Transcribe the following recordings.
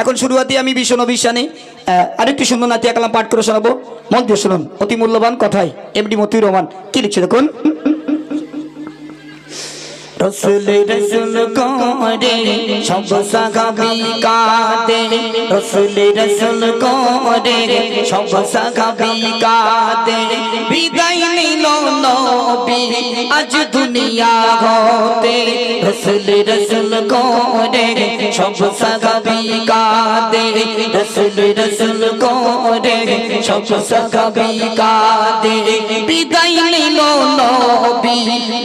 এখন শুরুয়াতে আমি ভীষণ অভিশানে আরেকটি সুন্দর নাতিয়া কালাম পাঠ করে শোনাবো। মন দিয়ে শুনুন, অতি মূল্যবান কথায় এমডি মতিউর রহমান। কি লিখছে দেখুন? রসুল রসুল করে, সব সাগাবি কাদে। রসুল রসুল করে, সব সাগাবি কাদে। বিদায় নিল নবী, আজ দুনিয়া হতে রসুল রসুল করে, সব সাগাবি কাদে। রসুল রসুল করে, সব সাগাবি কাদে। বিদায় নিল নবী,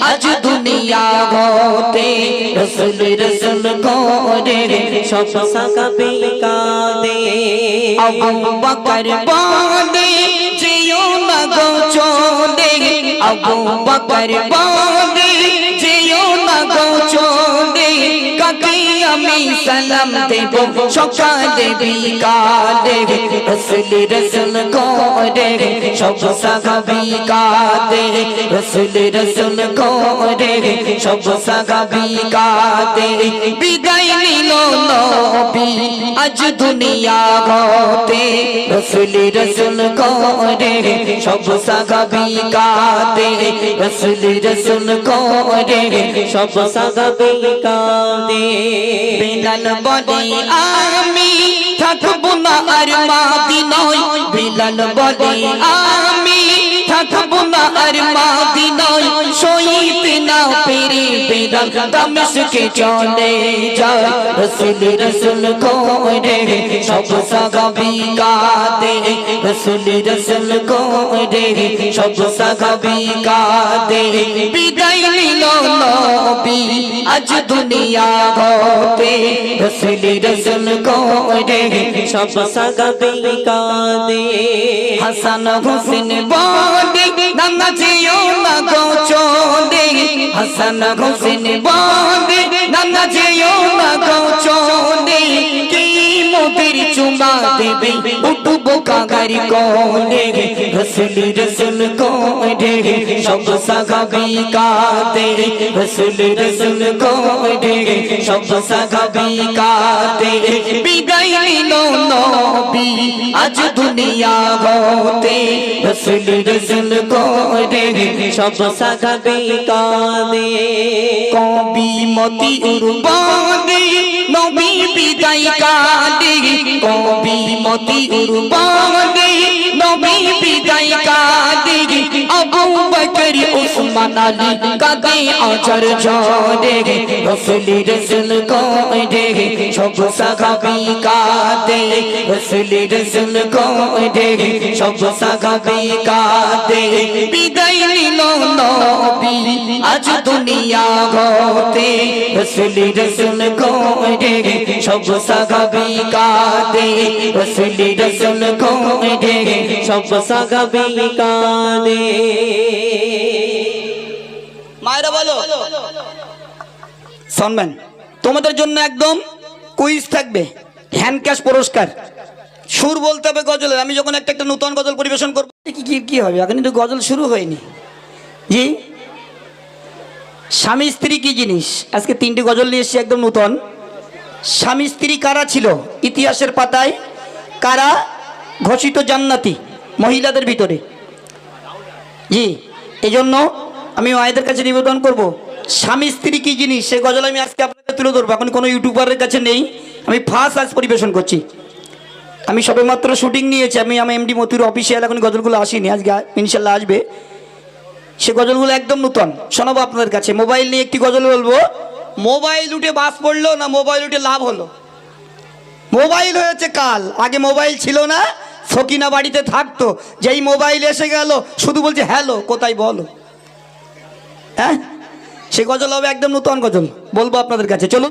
আজ দুনিয়া হতে রসুল রসুল করে সব সাকা পিকা দে আবু বকর বলে যেও না গো চলে আবু বকর বলে আমি সালাম দেব, সকালে বিকালে রসুল রসুল করে সব সাগাবি কাদে রসুল রসুল করে সব সাগাবি কাদে বিদায় নিল নবী আজ দুনিয়া হতে রসুল রসুল করে সব সাগাবি কাদে রসুল রসুল করে সব সাকাবে কাঁদে বিলাল বলে আমি থাকব না আর মাদিনায় বিলাল বলে আমি থাকব না আর মাদিনায় সইতে না পেরে বিলাল দামেশকে চলে যায় রসুল রসুল করে সব সাগাবি কাদে রসুল রসুল করে সব সাগাবি কাদে বিদায় নিল নবী আজ দুনিয়া হতে রসুল রসুল করে সব সাকাবে কাঁদে হাসান হোসেন বলে হাসান হোসেন বলে দেবে, উঠব কাগারি কোলে রসুল রসুল কোলে সব সাগাবি কাতে রসুল রসুল কোলে সব সাগাবি কাতে বিদায় নিল নবী, আজ দুনিয়া হতে রসুল রসুল কোলে সব সাকাবে কাঁদে। কবি মতি উর্বাদে নবী বিদায় কাদে কবি মতি উর্বাদে নবী বিদায় কাদে আবু বকর উসমান আলী কাদে আজর জরে রসুল রসুল কোদে সব সাগাবি কাদে রসুল রসুল কোদে সব সাগাবি কাদে বিদায় নিল নবী আজ দুনিয়া হতে রসুল রসুল কোদে সব সাগাবি কাদে রসুল রসুল কোদে সব সাকাবে কাঁদে মায়েরা বলো। শুনবেন তোমাদের জন্য একদম কুইজ থাকবে হ্যান্ড ক্যাশ পুরস্কার। সুর বলতে হবে গজলের, আমি যখন একটা একটা নতুন গজল পরিবেশন করব, কি কি কি হবে? এখন কিন্তু গজল শুরু হয়নি। জি? স্বামী, স্ত্রী কি জিনিস? আজকে তিনটি গজল নিয়ে এসেছি একদম নতুন। স্বামী, স্ত্রী কারা ছিল? ইতিহাসের পাতায় কারা ঘোষিত জান্নাতি মহিলাদের ভিতরে? জি, এজন্য আমি মায়েদের কাছে নিবেদন করব। স্বামী স্ত্রী কি জিনিস? সে গজল আমি আজকে আপনাদের তুলে ধরবো। এখন কোনো ইউটিউবারের কাছে নেই। আমি ফার্স্ট আজ পরিবেশন করছি। আমি সবেমাত্র শুটিং নিয়েছি। আমি আমার এমডি মতির অফিসিয়াল এখন গজলগুলো আসেনি। আজকে ইনশাল্লাহ আসবে। সে গজলগুলো একদম নতুন। শোনাবো আপনাদের কাছে। মোবাইল নিয়ে একটি গজল বলব। মোবাইল উঠে বাস পড়ল না মোবাইল উঠে লাভ হলো? মোবাইল হয়েছে কাল। আগে মোবাইল ছিল না। সকিনা বাড়িতে থাকতো। যেই মোবাইল এসে গেল, শুধু বলছে হ্যালো কোথায় বলো? হ্যাঁ? সে গজল হবে একদম নতুন গজল। বলব আপনাদের কাছে চলুন।